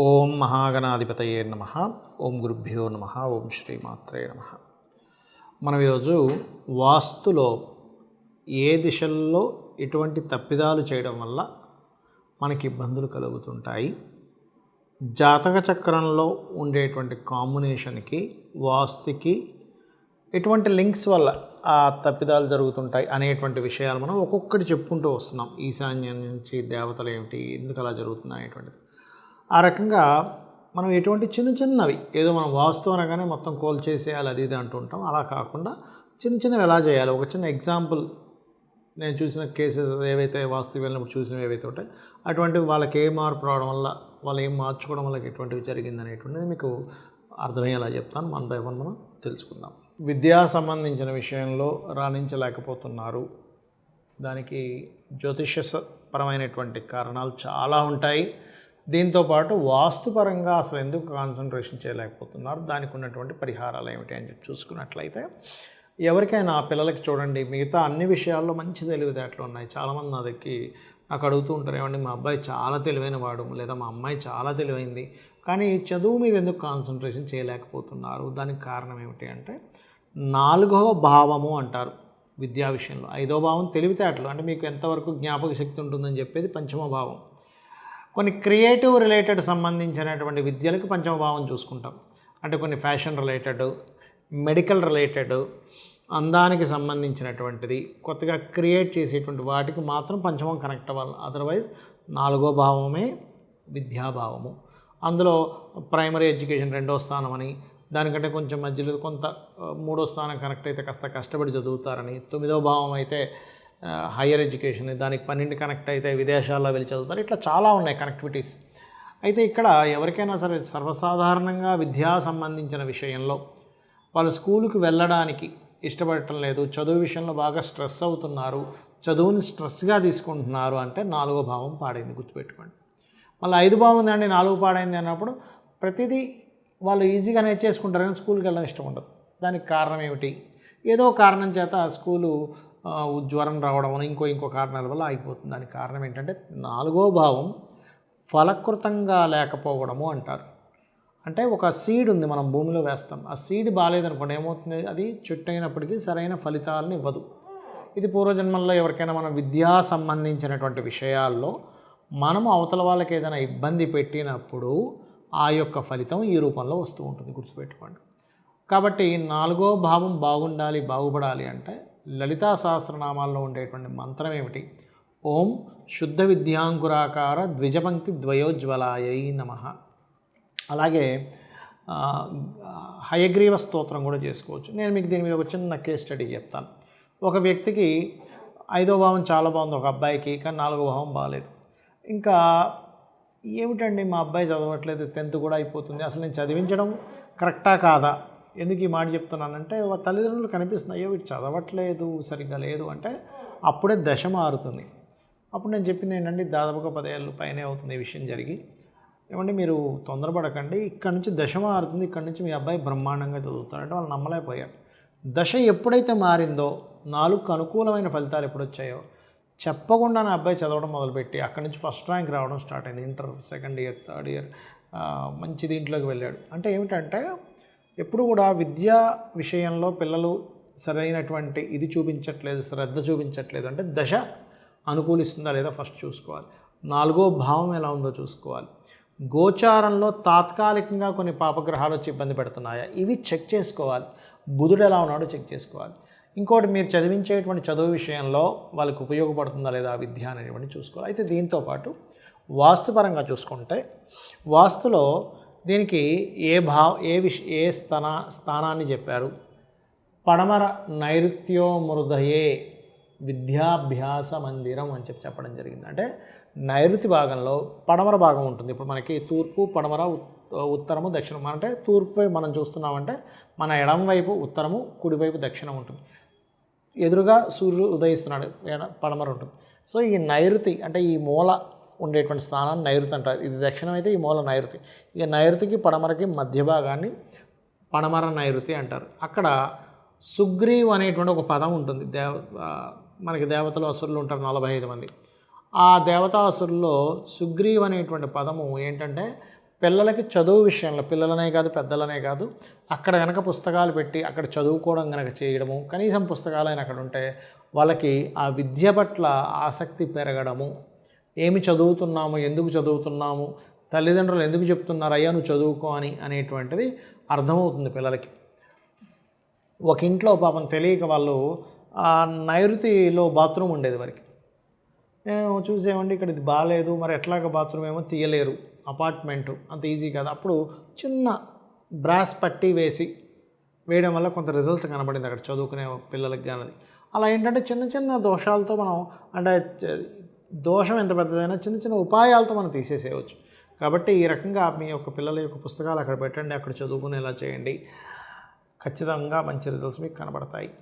ఓం మహాగణాధిపతయే నమ. ఓం గురుభ్యో నమ. ఓం శ్రీమాత్రే నమ. మనం ఈరోజు వాస్తులో ఏ దిశల్లో ఎటువంటి తప్పిదాలు చేయడం వల్ల మనకి ఇబ్బందులు కలుగుతుంటాయి? జాతక చక్రంలో ఉండేటువంటి కాంబినేషన్కి వాస్తుకి ఎటువంటి లింక్స్ వల్ల ఆ తప్పిదాలు జరుగుతుంటాయి అనేటువంటి విషయాలు మనం ఒక్కొక్కటి చెప్పుకుంటూ వస్తున్నాం. ఈశాన్యం నుంచి దేవతలు ఏమిటి ఎందుకు అలా జరుగుతుంది అనేటువంటిది. ఆ రకంగా మనం ఎటువంటి చిన్న చిన్నవి ఏదో మనం వాస్తు అనగానే మొత్తం కోల్ చేసేయాలి అది ఇది అంటుంటాం. అలా కాకుండా చిన్న చిన్నవి ఎలా చేయాలి? ఒక చిన్న ఎగ్జాంపుల్ నేను చూసిన కేసెస్ ఏవైతే వాస్తు వెళ్ళినప్పుడు చూసినవి ఏవైతే ఉంటాయి అటువంటి వాళ్ళకి ఏ మార్పు రావడం వల్ల వాళ్ళు ఏం మార్చుకోవడం వల్ల ఎటువంటివి జరిగింది అనేటువంటిది మీకు అర్థమయ్యేలా చెప్తాను. వన్ బై వన్ మనం తెలుసుకుందాం. విద్యా సంబంధించిన విషయంలో రాణించలేకపోతున్నారు. దానికి జ్యోతిషపరమైనటువంటి కారణాలు చాలా ఉంటాయి. దీంతోపాటు వాస్తుపరంగా అసలు ఎందుకు కాన్సన్ట్రేషన్ చేయలేకపోతున్నారు? దానికి ఉన్నటువంటి పరిహారాలు ఏమిటి అని చెప్పి చూసుకున్నట్లయితే ఎవరికైనా ఆ పిల్లలకి చూడండి మిగతా అన్ని విషయాల్లో మంచి తెలివితేటలు ఉన్నాయి. చాలామంది నా దగ్గరికి నాకు అడుగుతూ ఉంటారు ఏమండి మా అబ్బాయి చాలా తెలివైన వాడు లేదా మా అమ్మాయి చాలా తెలివైంది కానీ చదువు మీద ఎందుకు కాన్సన్ట్రేషన్ చేయలేకపోతున్నారు? దానికి కారణం ఏమిటి అంటే నాలుగవ భావము అంటారు విద్యా విషయంలో. ఐదో భావం తెలివితేటలు. అంటే మీకు ఎంతవరకు జ్ఞాపక శక్తి ఉంటుందని చెప్పేది పంచమ భావం. కొన్ని క్రియేటివ్ రిలేటెడ్ సంబంధించినటువంటి విద్యలకు పంచమ భావం చూసుకుంటాం. అంటే కొన్ని ఫ్యాషన్ రిలేటెడ్ మెడికల్ రిలేటెడ్ అందానికి సంబంధించినటువంటిది కొత్తగా క్రియేట్ చేసేటువంటి వాటికి మాత్రం పంచమం కనెక్ట్ అవ్వాలి. అదర్వైజ్ నాలుగో భావమే విద్యాభావము. అందులో ప్రైమరీ ఎడ్యుకేషన్ రెండో స్థానం అని దానికంటే కొంచెం మధ్యలో కొంత మూడో స్థానం కనెక్ట్ అయితే కాస్త కష్టపడి చదువుతారని తొమ్మిదో భావం అయితే హయ్యర్ ఎడ్యుకేషన్ దానికి పన్నెండు కనెక్ట్ అయితే విదేశాల్లో వెళ్ళి చదువుతారు. ఇట్లా చాలా ఉన్నాయి కనెక్టివిటీస్. అయితే ఇక్కడ ఎవరికైనా సరే సర్వసాధారణంగా విద్యా సంబంధించిన విషయంలో వాళ్ళు స్కూలుకి వెళ్ళడానికి ఇష్టపడటం లేదు చదువు విషయంలో బాగా స్ట్రెస్ అవుతున్నారు చదువుని స్ట్రెస్గా తీసుకుంటున్నారు అంటే నాలుగో భావం పాడైంది గుర్తుపెట్టుకోండి. మళ్ళీ ఐదు బాగుందండి అండి నాలుగు పాడైంది అన్నప్పుడు ప్రతిదీ వాళ్ళు ఈజీగా నేర్చేసుకుంటారు కానీ స్కూల్కి వెళ్ళడం ఇష్టం ఉండదు. దానికి కారణం ఏమిటి? ఏదో కారణం చేత స్కూలు జ్వరం రావడం ఇంకో ఇంకో కారణాల వల్ల ఆగిపోతుంది. దానికి కారణం ఏంటంటే నాలుగో భావం ఫలకృతంగా లేకపోవడము అంటారు. అంటే ఒక సీడ్ ఉంది మనం భూమిలో వేస్తాం. ఆ సీడ్ బాగాలేదనుకోండి ఏమవుతుంది? అది చెట్టు అయినప్పటికీ సరైన ఫలితాలను ఇవ్వదు. ఇది పూర్వజన్మల్లో ఎవరికైనా మనం విద్యా సంబంధించినటువంటి విషయాల్లో మనము అవతల వాళ్ళకి ఏదైనా ఇబ్బంది పెట్టినప్పుడు ఆ యొక్క ఫలితం ఈ రూపంలో వస్తూ ఉంటుంది గుర్తుపెట్టుకోండి. కాబట్టి నాలుగో భావం బాగుండాలి బాగుపడాలి అంటే లలితా సహస్రనామాల్లో ఉండేటువంటి మంత్రం ఏమిటి? ఓం శుద్ధ విద్యాంకురాకార ద్విజపంక్తి ద్వయోజ్వలాయై నమ. అలాగే హయగ్రీవ స్తోత్రం కూడా చేసుకోవచ్చు. నేను మీకు దీని మీద ఒక చిన్న కేస్ స్టడీ చెప్తాను. ఒక వ్యక్తికి ఐదో భావం చాలా బాగుంది ఒక అబ్బాయికి కానీ నాలుగో భావం బాగాలేదు ఇంకా ఏమిటండి మా అబ్బాయి చదవట్లేదు టెన్త్ కూడా అయిపోతుంది అసలు నేను చదివించడం కరెక్టా కాదా? ఎందుకు ఈ మాట చెప్తున్నానంటే తల్లిదండ్రులు కనిపిస్తున్నాయి అయ్యో వీడు చదవట్లేదు సరిగ్గా లేదు అంటే అప్పుడే దశ మారుతుంది. అప్పుడు నేను చెప్పింది ఏంటంటే దాదాపుగా పదేళ్ళు పైనే అవుతుంది ఈ విషయం జరిగి. ఏమంటే మీరు తొందరపడకండి. ఇక్కడ నుంచి దశ మారుతుంది. ఇక్కడ నుంచి మీ అబ్బాయి బ్రహ్మాండంగా చదువుతాడంటే వాళ్ళు నమ్మలేకపోయారు. దశ ఎప్పుడైతే మారిందో నాలుగు అనుకూలమైన ఫలితాలు ఎప్పుడు వచ్చాయో చెప్పకుండా నా అబ్బాయి చదవడం మొదలుపెట్టి అక్కడి నుంచి ఫస్ట్ ర్యాంక్ రావడం స్టార్ట్ అయింది. Inter second year third year మంచి దీంట్లోకి వెళ్ళాడు. అంటే ఏమిటంటే ఎప్పుడు కూడా విద్యా విషయంలో పిల్లలు సరైనటువంటి ఇది చూపించట్లేదు శ్రద్ధ చూపించట్లేదు అంటే దశ అనుకూలిస్తుందా లేదా ఫస్ట్ చూసుకోవాలి. నాలుగో భావం ఎలా ఉందో చూసుకోవాలి. గోచారంలో తాత్కాలికంగా కొన్ని పాపగ్రహాలు వచ్చి ఇబ్బంది పెడుతున్నాయా? ఇవి చెక్ చేసుకోవాలి. బుధుడు ఎలా ఉన్నాడో చెక్ చేసుకోవాలి. ఇంకోటి మీరు చదివించేటువంటి చదువు విషయంలో వాళ్ళకి ఉపయోగపడుతుందా లేదా విద్య అనేటువంటి చూసుకోవాలి. అయితే దీంతో పాటు వాస్తుపరంగా చూసుకుంటే వాస్తులో దీనికి ఏ భావ ఏ విష ఏ స్థానా స్థానాన్ని చెప్పారు? పడమర నైరుత్యోమృదయే విద్యాభ్యాస మందిరం అని చెప్పి చెప్పడం జరిగింది. అంటే నైరుతి భాగంలో పడమర భాగం ఉంటుంది. ఇప్పుడు మనకి తూర్పు పడమర ఉత్తరము దక్షిణం. అంటే తూర్పు వైపు మనం చూస్తున్నామంటే మన ఎడం వైపు ఉత్తరము కుడివైపు దక్షిణం ఉంటుంది. ఎదురుగా సూర్యుడు ఉదయిస్తున్నాడు. ఎడ- పడమర ఉంటుంది. సో ఈ నైరుతి అంటే ఈ మూల ఉండేటువంటి స్థానాన్ని నైరుతి అంటారు. ఇది దక్షిణం అయితే ఈ మూల నైరుతి. ఇక నైరుతికి పడమరకి మధ్య భాగాన్ని పడమర నైరుతి అంటారు. అక్కడ సుగ్రీవ్ అనేటువంటి ఒక పదం ఉంటుంది. దేవ మనకి దేవతలు అసురులు ఉంటారు నలభై ఐదు మంది. ఆ దేవతా అసురుల్లో సుగ్రీవ్ అనేటువంటి పదము ఏంటంటే పిల్లలకి చదువు విషయంలో పిల్లలనే కాదు పెద్దలనే కాదు అక్కడ కనుక పుస్తకాలు పెట్టి అక్కడ చదువుకోవడం కనుక చేయడము కనీసం పుస్తకాలైన అక్కడ ఉంటే వాళ్ళకి ఆ విద్య పట్ల ఆసక్తి పెరగడము ఏమి చదువుతున్నాము? ఎందుకు చదువుతున్నాము? తల్లిదండ్రులు ఎందుకు చెప్తున్నారు? అయ్యా నువ్వు చదువుకో అని అనేటువంటిది అర్థమవుతుంది పిల్లలకి. ఒక ఇంట్లో పాపం తెలియక వాళ్ళు ఆ నైరుతిలో బాత్రూమ్ ఉండేది వారికి. నేను చూసేవండి ఇక్కడ ఇది బాగాలేదు మరి ఎట్లాగ బాత్రూమ్ ఏమో తీయలేరు. అపార్ట్మెంటు అంత ఈజీ కాదు. అప్పుడు చిన్న బ్రాస్ పట్టి వేసి వేయడం వల్ల కొంత రిజల్ట్ కనబడింది అక్కడ చదువుకునే పిల్లలకి కానీ అలా ఏంటంటే చిన్న చిన్న దోషాలతో మనం అంటే దోషం ఎంత పెద్దదైనా చిన్న చిన్న ఉపాయాలతో మనం తీసేసేయవచ్చు. కాబట్టి ఈ రకంగా మీ యొక్క పిల్లల యొక్క పుస్తకాలు అక్కడ పెట్టండి అక్కడ చదువుకునేలా చేయండి. ఖచ్చితంగా మంచి రిజల్ట్స్ మీకు కనబడతాయి.